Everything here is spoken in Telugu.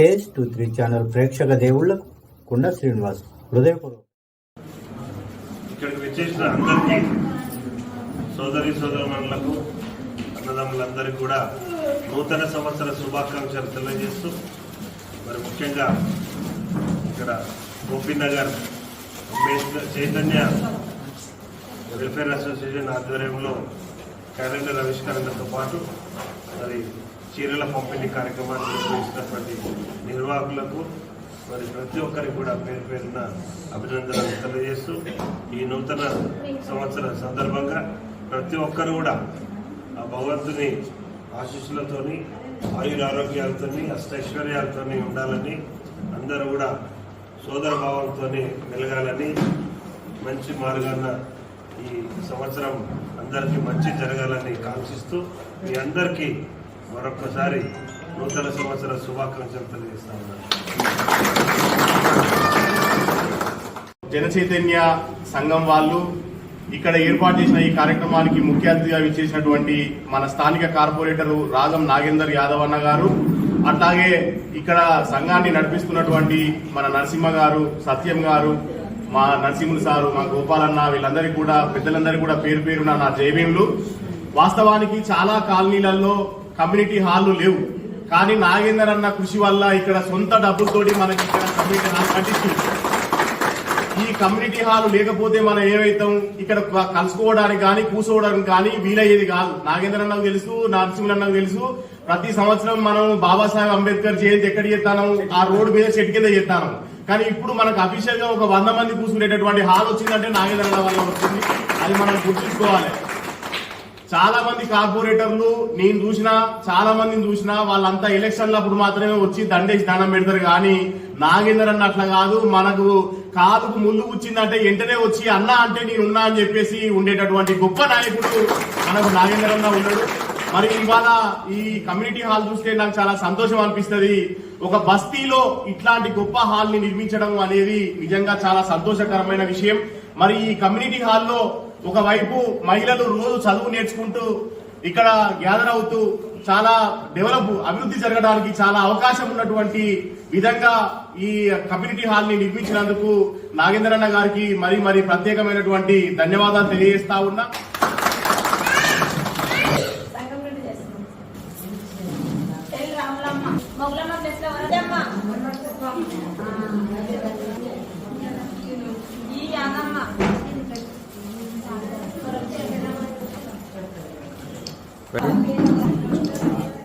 కేఎస్ టూ త్రీ ఛానల్ ప్రేక్షక దేవుళ్ళకు కుండ శ్రీనివాస్ హృదయపూర్వక ఇక్కడికి వచ్చేసిన అందరికీ సోదరి సోదరులకు అన్నదమ్ములందరికీ కూడా నూతన సంవత్సర శుభాకాంక్షలు తెలియజేస్తూ మరి ముఖ్యంగా ఇక్కడ గోపీనగర్ అంబేద్కర్ చైతన్య వెల్ఫేర్ అసోసియేషన్ ఆధ్వర్యంలో క్యాలెండర్ ఆవిష్కరణతో పాటు మరి చీరల పంపిణీ కార్యక్రమాన్ని నిర్వహిస్తున్నటువంటి నిర్వాహకులకు మరి ప్రతి ఒక్కరికి కూడా పేరు పేరున అభినందనలు తెలియజేస్తూ ఈ నూతన సంవత్సర సందర్భంగా ప్రతి ఒక్కరు కూడా ఆ భగవంతుని ఆశీస్సులతోని ఆయురారోగ్యాలతోని అష్టైశ్వర్యాలతోని ఉండాలని అందరూ కూడా సోదర భావంతో మెలగాలని మంచి మార్గాన ఈ సంవత్సరం అందరికీ మంచి జరగాలని కాంక్షిస్తూ మీ అందరికీ మరొకసారి నూతన సంవత్సర శుభాకాంక్షలు తెలియజేస్తా ఉన్నాను జన చైతన్య సంఘం వాళ్ళు ఇక్కడ ఏర్పాటు చేసిన ఈ కార్యక్రమానికి ముఖ్య అతిథిగా విచ్చేసినటువంటి మన స్థానిక కార్పొరేటర్ రాజం నాగేందర్ యాదవ్ అన్న గారు అట్లాగే ఇక్కడ సంఘాన్ని నడిపిస్తున్నటువంటి మన నరసింహ గారు సత్యం గారు మా నరసింహులు సారు మా గోపాలన్న వీళ్ళందరికీ కూడా పెద్దలందరికీ కూడా పేరు పేరున నా జైభీములు వాస్తవానికి చాలా కాలనీలలో కమ్యూనిటీ హాల్లు లేవు. కానీ నాగేందర్ అన్న కృషి వల్ల ఇక్కడ సొంత డబ్బులతోటి మనకి ఇక్కడ కమ్యూనిటీ హాల్ కట్టించింది. ఈ కమ్యూనిటీ హాల్ లేకపోతే మనం ఏమైతాం ఇక్కడ కలుసుకోవడానికి కానీ కూర్చోవడానికి కానీ వీలయ్యేది కాదు. నాగేంద్ర అన్నకు తెలుసు నరసింహులు అన్నకు తెలుసు. ప్రతి సంవత్సరం మనం బాబాసాహెబ్ అంబేద్కర్ జయంతి ఎక్కడ చేస్తాను? ఆ రోడ్డు మీద చెట్టు కింద చేస్తాను. కానీ ఇప్పుడు మనకు అఫీషియల్గా ఒక వంద మంది కూర్చునేటటువంటి హాల్ వచ్చిందంటే నాగేంద్ర అన్న వల్ల వచ్చింది అది మనం గుర్తుంచుకోవాలి. చాలా మంది కార్పొరేటర్లు నేను చూసినా చాలా మందిని చూసినా వాళ్ళంతా ఎలక్షన్లు అప్పుడు మాత్రమే వచ్చి దండేసి దండం పెడతారు. కానీ నాగేందర్ అన్న అట్లా కాదు. మనకు కాలుకు ముళ్ళు వచ్చిందంటే వెంటనే వచ్చి అన్న అంటే నేను ఉన్నా అని చెప్పేసి ఉండేటటువంటి గొప్ప నాయకుడు మనకు నాగేందర్ అన్న ఉన్నాడు. మరి ఇవాళ ఈ కమ్యూనిటీ హాల్ చూస్తే నాకు చాలా సంతోషం అనిపిస్తుంది. ఒక బస్తీలో ఇట్లాంటి గొప్ప హాల్ని నిర్మించడం అనేది నిజంగా చాలా సంతోషకరమైన విషయం. మరి ఈ కమ్యూనిటీ హాల్లో ఒకవైపు మహిళలు రోజు చదువు నేర్చుకుంటూ ఇక్కడ గ్యాదర్ అవుతూ చాలా డెవలప్ అభివృద్ధి జరగడానికి చాలా అవకాశం ఉన్నటువంటి విధంగా ఈ కమ్యూనిటీ హాల్ని నిర్మించినందుకు నాగేంద్రన్న గారికి మరి మరి ప్రత్యేకమైనటువంటి ధన్యవాదాలు తెలియజేస్తా ఉన్నా. మొగలమ్మ 嗯。